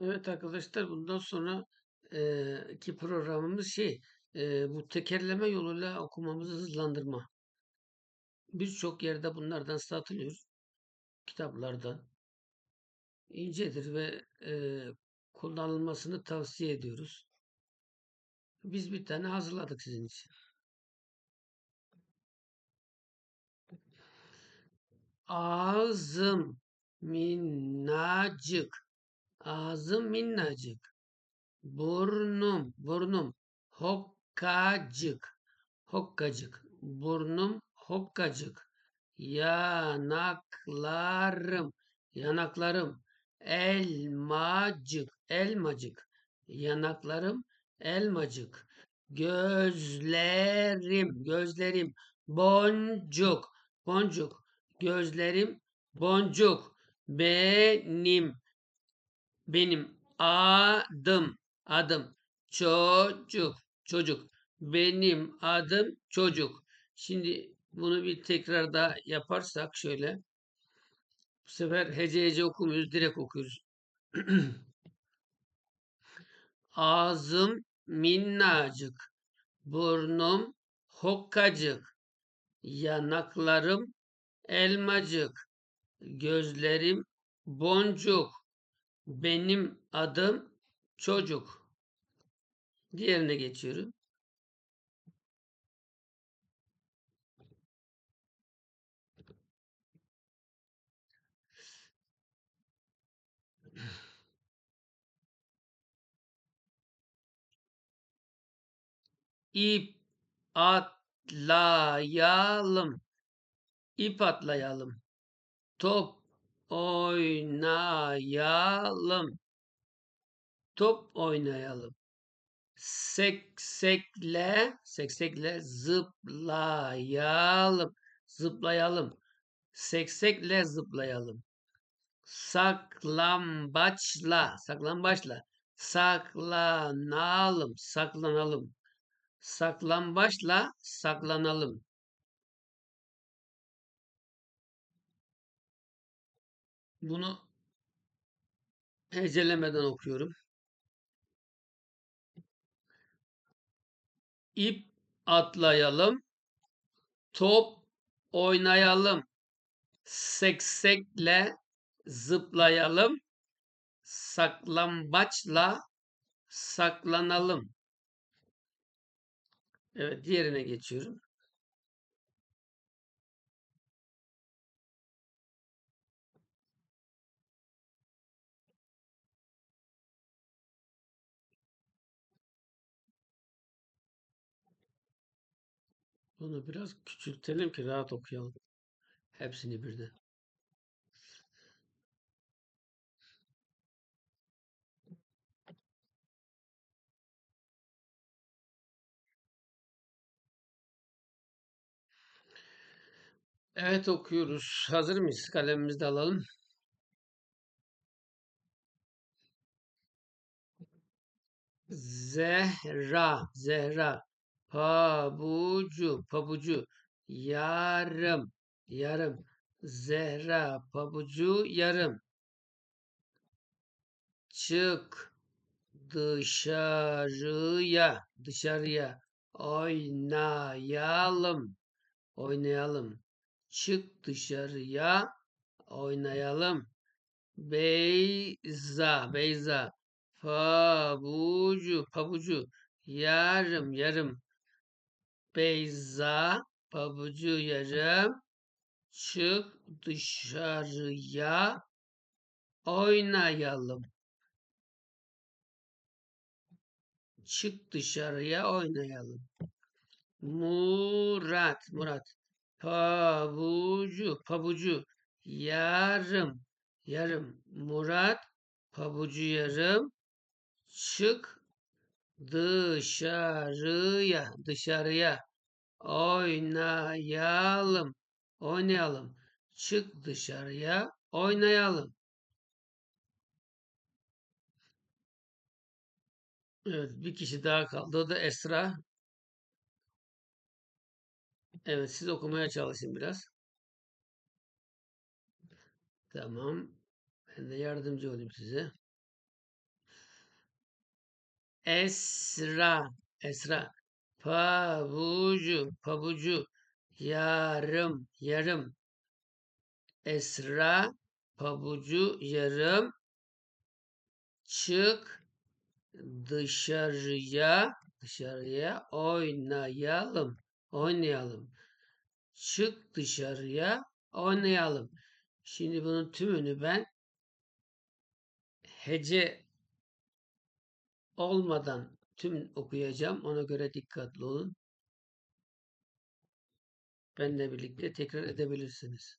Evet arkadaşlar bundan sonra eee, ki programımız şey eee, bu tekerleme yoluyla okumamızı hızlandırma. Birçok yerde bunlardan satılıyor. Kitaplarda. incedir ve eee, kullanılmasını tavsiye ediyoruz. Biz bir tane hazırladık sizin için. Ağzım minnacık. Ağzım minnacık. Burnum, burnum hokkacık. Hokkacık. Burnum hokkacık. Yanaklarım, yanaklarım elmacık, elmacık. Yanaklarım elmacık. Gözlerim, gözlerim boncuk, boncuk. Gözlerim boncuk. Benim, benim adım, adım çocuk, çocuk. Benim adım çocuk. Şimdi bunu bir tekrar da yaparsak şöyle. Bu sefer hece hece okumuyoruz, direkt okuyoruz. Ağzım minnacık, burnum hokkacık, yanaklarım elmacık, gözlerim boncuk, benim adım çocuk. Diğerine geçiyorum. İp atlayalım. İp atlayalım. Top oynayalım. Top oynayalım. Seksekle, seksekle zıplayalım. Zıplayalım. Seksekle zıplayalım. Saklambaçla, saklambaçla saklanalım, saklanalım. Saklambaçla saklanalım. Bunu hecelemeden okuyorum. İp atlayalım. Top oynayalım. Seksekle zıplayalım. Saklambaçla saklanalım. Evet, diğerine geçiyorum. Bunu biraz küçültelim ki rahat okuyalım. Hepsini birden. Evet okuyoruz. Hazır mıyız? Kalemimizi de alalım. Zehra, Zehra. Pabucu, pabucu. Yarım, yarım. Zehra, pabucu, yarım. Çık dışarıya, dışarıya. Oynayalım, oynayalım. Çık dışarıya, oynayalım. Beyza, Beyza. Pabucu, pabucu. Yarım, yarım. Beyza, pabucu yarım. Çık dışarıya, oynayalım. Çık dışarıya oynayalım. Murat, Murat. Pabucu, pabucu. Yarım, yarım. Murat, pabucu yarım. Çık dışarıya, dışarıya. Oynayalım, oynayalım. Çık dışarıya, oynayalım. Evet, bir kişi daha kaldı. O da Esra. Evet, siz okumaya çalışın biraz. Tamam. Ben de yardımcı olayım size. Esra, Esra. Pabucu, pabucu. Yarım, yarım. Esra, pabucu, yarım. Çık dışarıya, dışarıya oynayalım, oynayalım. Çık dışarıya oynayalım. Şimdi bunun tümünü ben hece olmadan tüm okuyacağım. Ona göre dikkatli olun. Benle birlikte tekrar edebilirsiniz.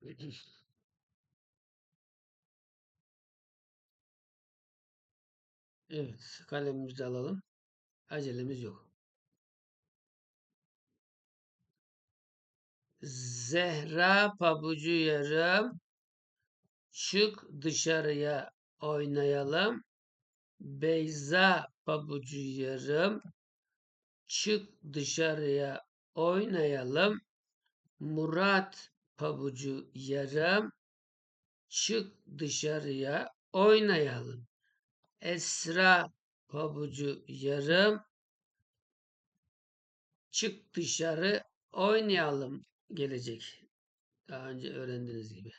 Evet, kalemimizi alalım. Acelemiz yok. Zehra pabucu yarım. Çık dışarıya oynayalım. Beyza pabucu yarım. Çık dışarıya oynayalım. Murat pabucu yarım. Çık dışarıya oynayalım. Esra pabucu yarım. Çık dışarı oynayalım gelecek. Daha önce öğrendiğiniz gibi.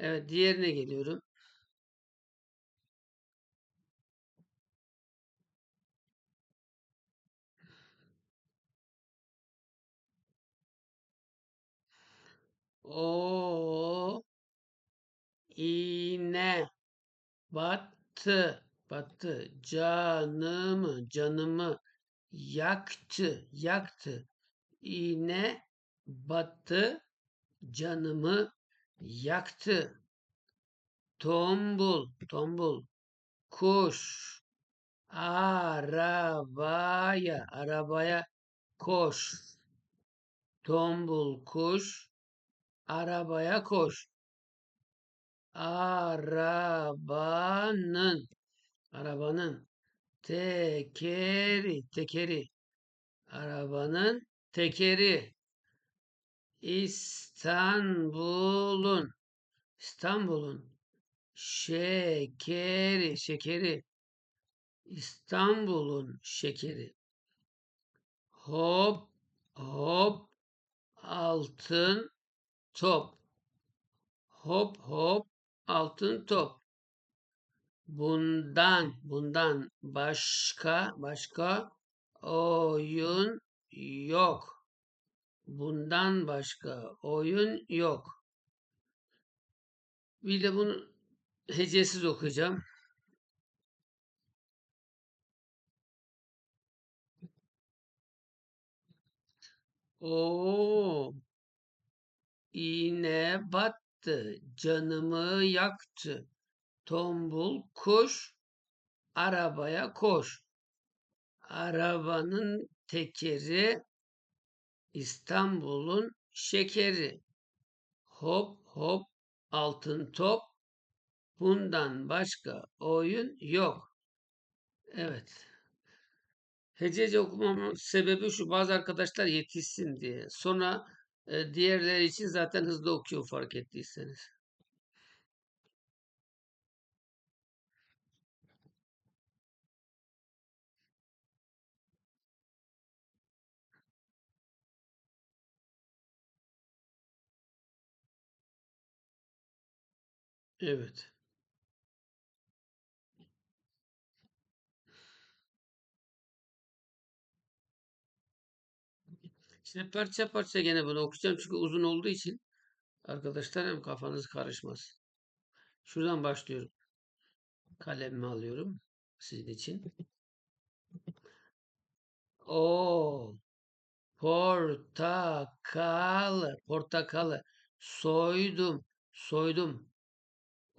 Evet diğerine geliyorum. O iğne battı. Battı. Canımı canımı yaktı. Yaktı. İğne battı. Canımı yaktı. Tombul tombul. Kuş. Arabaya arabaya koş. Tombul kuş. Arabaya koş. Arabanın arabanın tekeri tekeri. Arabanın tekeri İstanbul'un İstanbul'un şekeri şekeri. İstanbul'un şekeri. Hop hop altın top. Hop hop altın top. Bundan bundan başka başka oyun yok. Bundan başka oyun yok. Bir de bunu hecesiz okuyacağım. O iğne battı, canımı yaktı. Tombul kuş, arabaya koş. Arabanın tekeri, İstanbul'un şekeri. Hop hop altın top, bundan başka oyun yok. Evet. Hecece okumamın sebebi şu bazı arkadaşlar yetişsin diye. Sonra e, diğerleri için zaten hızlı okuyor fark ettiyseniz. Evet. Şimdi parça parça gene bunu okuyacağım çünkü uzun olduğu için arkadaşlar hem kafanız karışmaz. Şuradan başlıyorum. Kalemimi alıyorum sizin için. O portakal portakalı soydum soydum.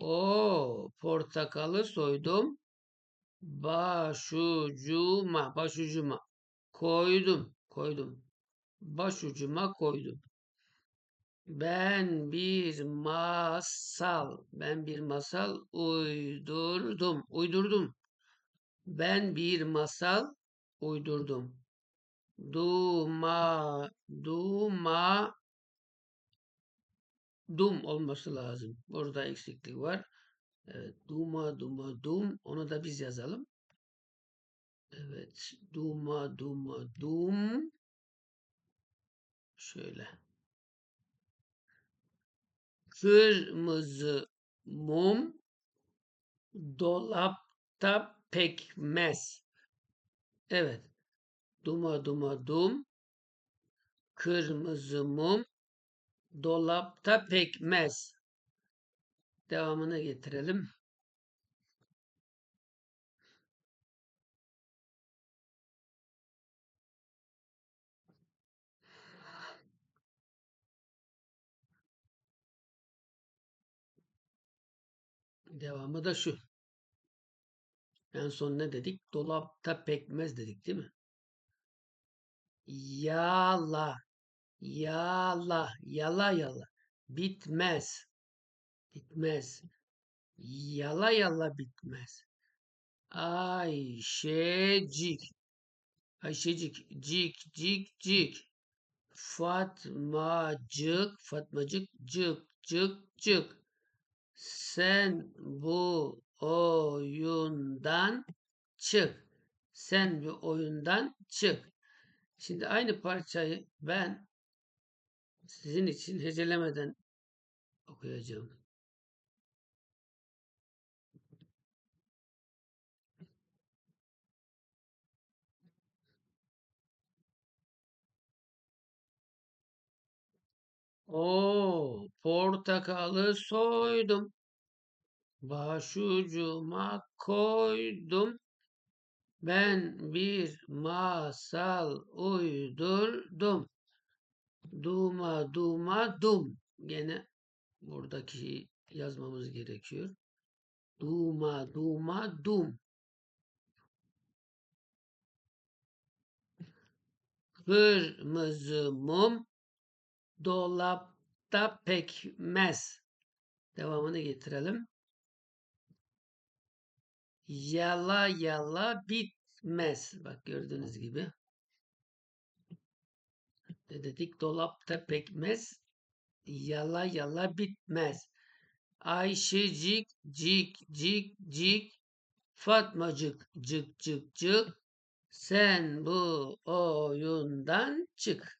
O portakalı soydum. Başucuma başucuma koydum koydum. Başucuma koydum. Ben bir masal, ben bir masal uydurdum, uydurdum. Ben bir masal uydurdum. Duma, duma, dum olması lazım. Burada eksiklik var. Evet. Duma duma dum. Onu da biz yazalım. Evet. Duma duma dum. Şöyle. Kırmızı mum dolapta pekmez. Evet. Duma duma dum. Kırmızı mum dolapta pekmez. Devamını getirelim. Devamı da şu. En son ne dedik? Dolapta pekmez dedik değil mi? Yala. Yala. Yala yala. Bitmez. Bitmez. Yala yala bitmez. Ayşecik. Ayşecik. Cik cik cik. Fatmacık. Fatmacık. Cık cık cık. Sen bu oyundan çık. Sen bu oyundan çık. Şimdi aynı parçayı ben sizin için hecelemeden okuyacağım. O portakalı soydum. Başucuma koydum. Ben bir masal uydurdum. Duma duma dum. Gene buradaki yazmamız gerekiyor. Duma duma dum. Kırmızı mum dolapta pekmez. Devamını getirelim. Yala yala bitmez. Bak gördüğünüz gibi. Dedik? Dolapta pekmez. Yala yala bitmez. Ayşecik cik cik cik. Fatmacık cık cık cık. Sen bu oyundan çık.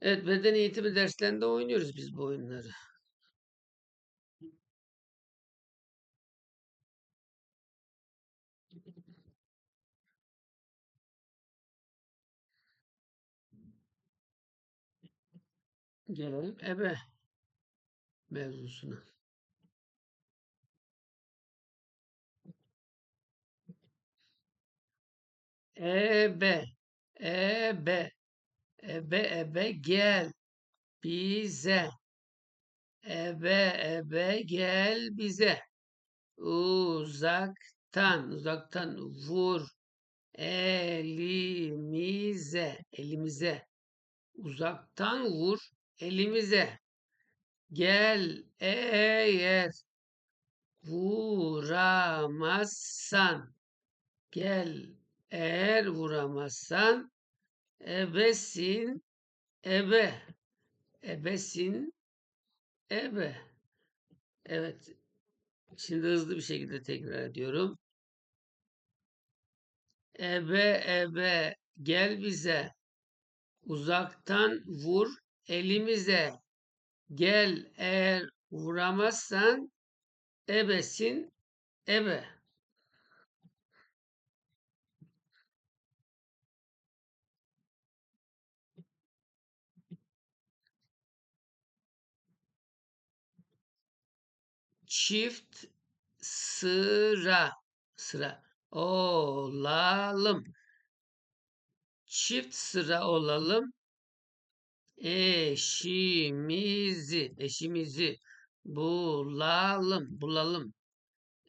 Evet beden eğitimi derslerinde oynuyoruz biz bu oyunları. Gelelim ebe mevzusuna. Ebe, ebe, ebe, ebe gel bize. Ebe, ebe gel bize. Uzaktan, uzaktan vur elimize, elimize. Uzaktan vur elimize. Gel. Eğer vuramazsan. Gel. Eğer vuramazsan ebesin ebe. Ebesin ebe. Evet. Şimdi hızlı bir şekilde tekrar ediyorum. Ebe ebe. Gel bize. Uzaktan vur elimize gel eğer vuramazsan ebesin ebe çift sıra sıra olalım. Çift sıra olalım. Eşimizi, eşimizi bulalım, bulalım.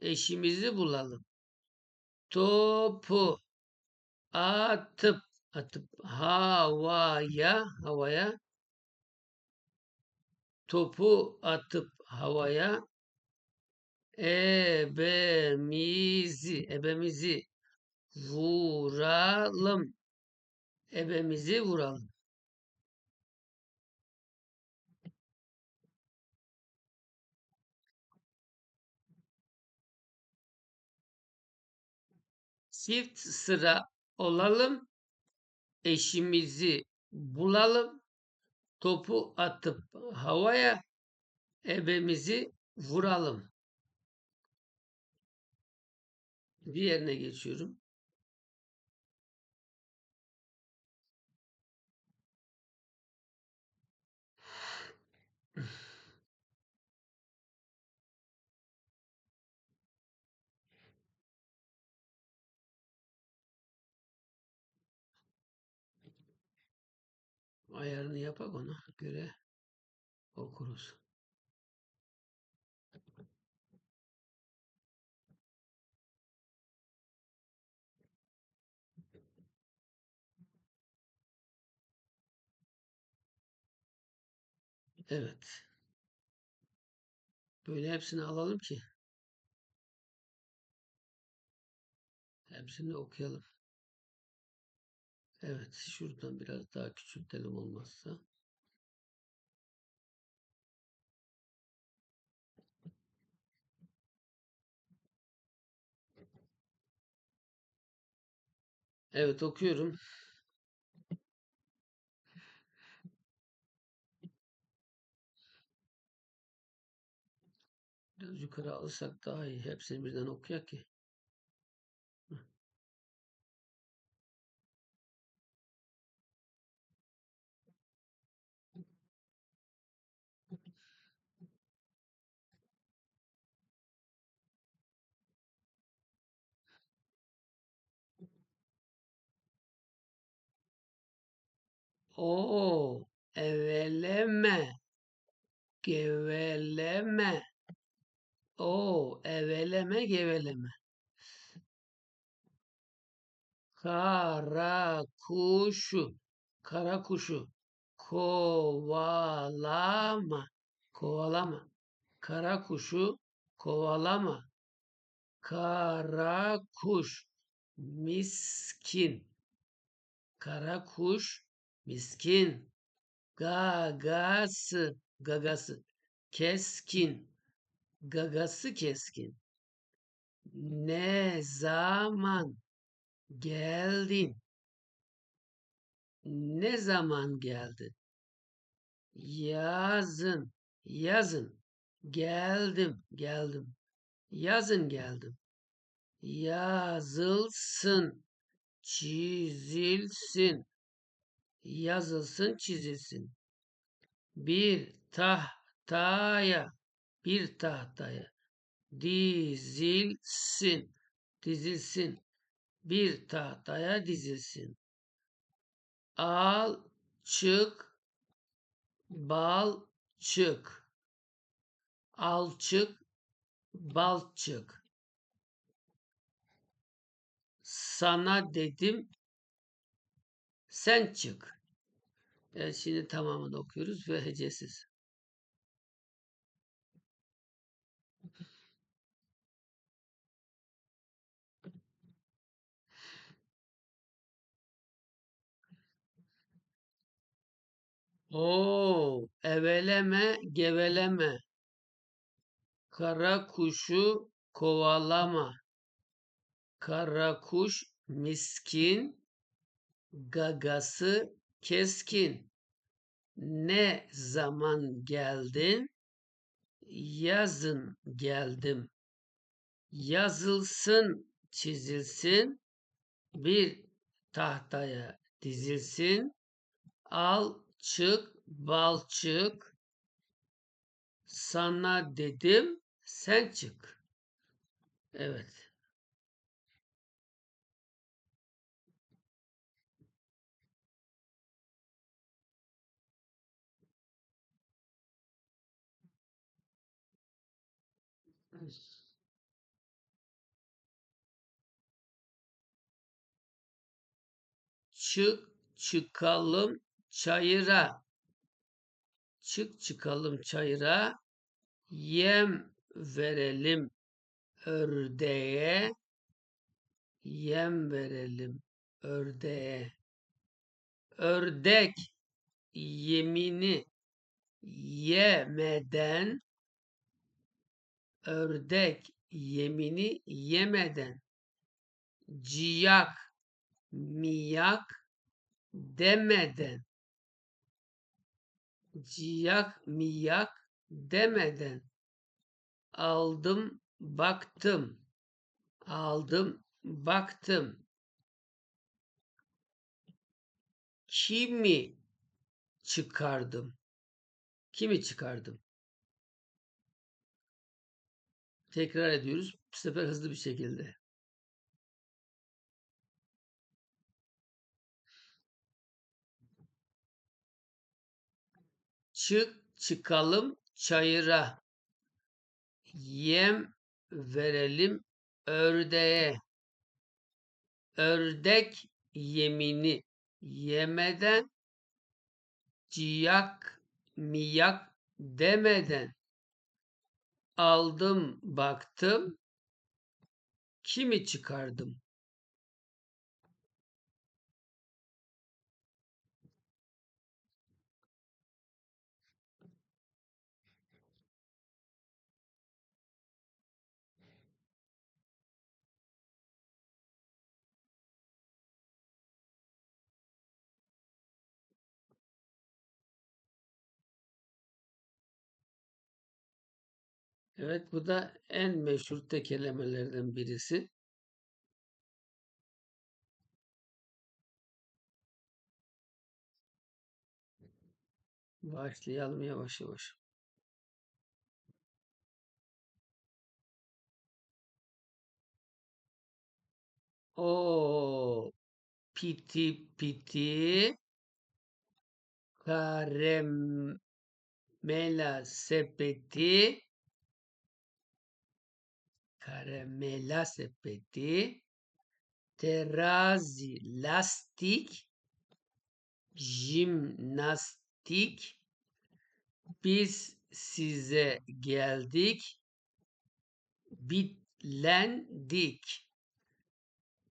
Eşimizi bulalım. Topu atıp atıp havaya havaya topu atıp havaya ebemizi ebemizi vuralım ebemizi vuralım Çift sıra olalım. Eşimizi bulalım. Topu atıp havaya ebemizi vuralım. Diğerine geçiyorum. Ayarını yapak ona göre okuruz. Evet. Böyle hepsini alalım ki hepsini okuyalım. Evet, şuradan biraz daha küçültelim olmazsa. Evet, okuyorum. Biraz yukarı alırsak daha iyi. Hepsini birden okuyak ki. Oo, eveleme, geveleme. Oo, eveleme, geveleme. Kara kuşu, kara kuşu. Kovalama, kovalama. Kara kuşu kovalama. Kara kuş, miskin. Kara kuş, miskin. Gagası, gagası. Keskin. Gagası keskin. Ne zaman geldin? Ne zaman geldin? Yazın, yazın. Geldim, geldim. Yazın geldim. Yazılsın, çizilsin. Yazılsın, çizilsin. Bir tahtaya, bir tahtaya dizilsin, dizilsin. Bir tahtaya dizilsin. Al, çık, bal, çık. Alçık, balçık. Sana dedim, sen çık. Evet, şimdi tamamını okuyoruz ve hecesiz. Oo, eveleme, geveleme. Kara kuşu kovalama. Kara kuş miskin, gagası keskin. Ne zaman geldin? Yazın geldim. Yazılsın, çizilsin, bir tahtaya dizilsin. Al, çık, balçık. Sana dedim, sen çık. Evet. Çık çıkalım çayıra. Çık çıkalım çayıra. Yem verelim ördeğe. Yem verelim ördeğe. Ördek yemini yemeden ördek yemini yemeden ciyak, miyak demeden. Ciyak miyak demeden. Aldım baktım. Aldım baktım. Kimi çıkardım? Kimi çıkardım? Tekrar ediyoruz bu sefer hızlı bir şekilde çık çıkalım çayıra. Yem verelim ördeğe. Ördek yemini yemeden ciyak miyak demeden. Aldım baktım kimi çıkardım Evet bu da en meşhur tekelemelerden birisi. Başlayalım yavaş yavaş. O piti piti karamela sepeti karamela sepeti terazi lastik jimnastik. Biz size geldik bitlendik.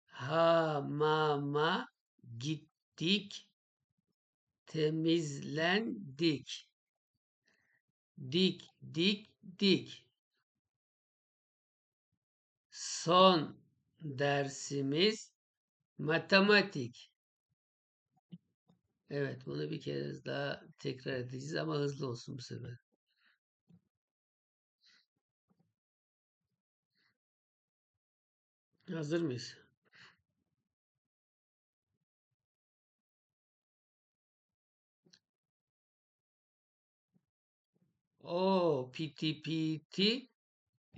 Hamama gittik temizlendik. Dik dik dik son dersimiz matematik. Evet bunu bir kez daha tekrar edeceğiz ama hızlı olsun bu sefer. Hazır mıyız? O piti piti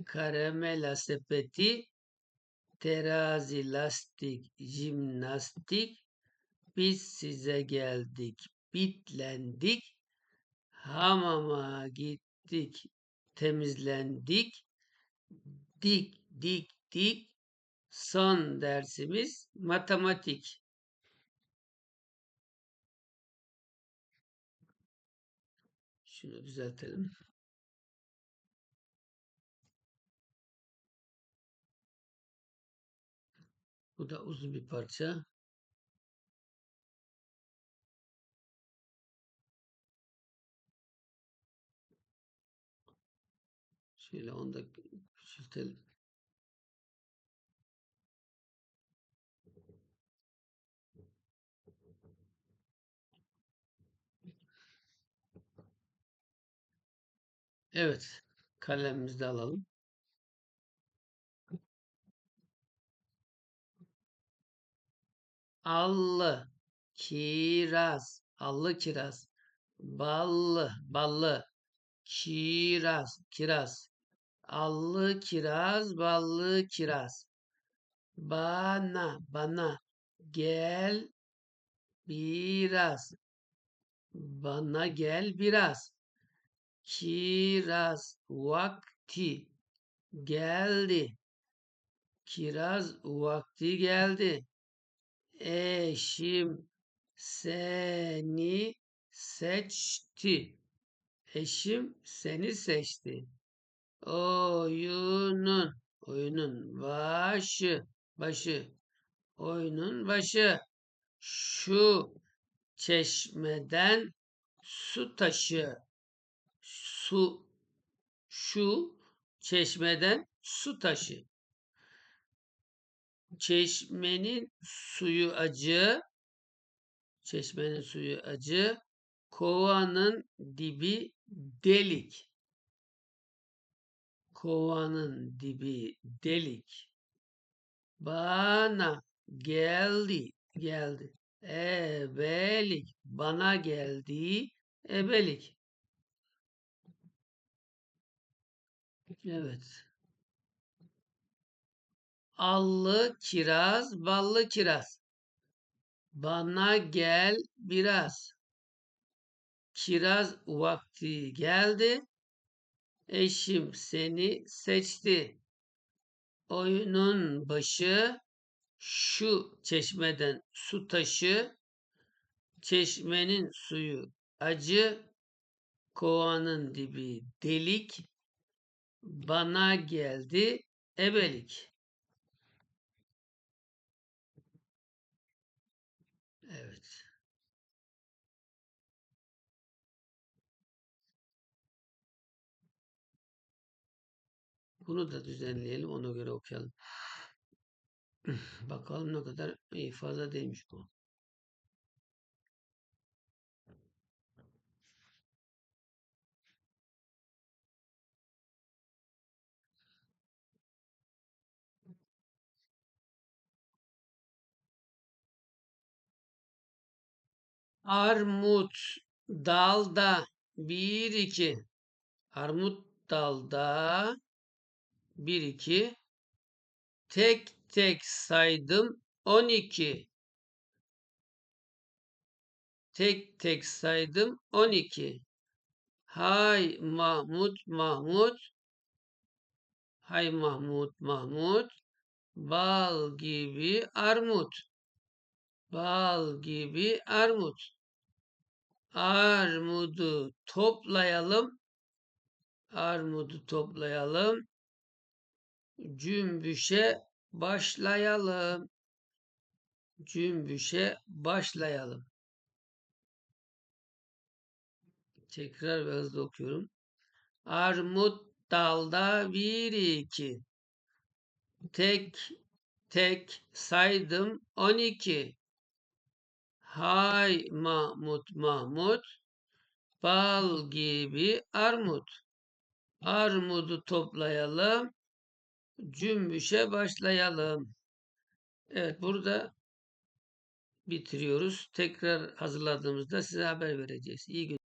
karamela sepeti terazi lastik jimnastik. Biz size geldik bitlendik. Hamama gittik temizlendik. Dik dik dik. Son dersimiz matematik. Şunu düzeltelim Bu da uzun bir parça. Şöyle onu da küçültelim. Evet. Kalemimizi de alalım. Allı, kiraz, allı kiraz, ballı, ballı, kiraz, kiraz, allı kiraz, ballı kiraz, bana, bana, gel biraz, bana gel biraz, kiraz vakti geldi, kiraz vakti geldi. Eşim seni seçti. Eşim seni seçti. Oyunun, oyunun başı, başı, oyunun başı. Şu çeşmeden su taşı. Su, şu çeşmeden su taşı. Çeşmenin suyu acı. Çeşmenin suyu acı. Kovanın dibi delik. Kovanın dibi delik. Bana geldi, geldi. Ebelik. Bana geldi, ebelik. Evet. Allı kiraz, ballı kiraz. Bana gel biraz. Kiraz vakti geldi. Eşim seni seçti. Oyunun başı şu çeşmeden su taşı. Çeşmenin suyu acı. Kovanın dibi delik. Bana geldi ebelik. Bunu da düzenleyelim. Ona göre okuyalım. Bakalım ne kadar iyi fazla değilmiş bu. Armut dalda bir iki. Armut dalda bir iki. Tek tek saydım on iki. Tek tek saydım on iki. Hay Mahmut Mahmut. Hay Mahmut Mahmut. Bal gibi armut. Bal gibi armut. Armudu toplayalım. Armudu toplayalım. Cümbüşe başlayalım. Cümbüşe başlayalım. Tekrar ve hızlı okuyorum. Armut dalda bir iki. Tek tek saydım on iki. Hay Mahmut Mahmut. Bal gibi armut. Armudu toplayalım. Cümbüşe başlayalım. Evet burada bitiriyoruz. Tekrar hazırladığımızda size haber vereceğiz. İyi günler.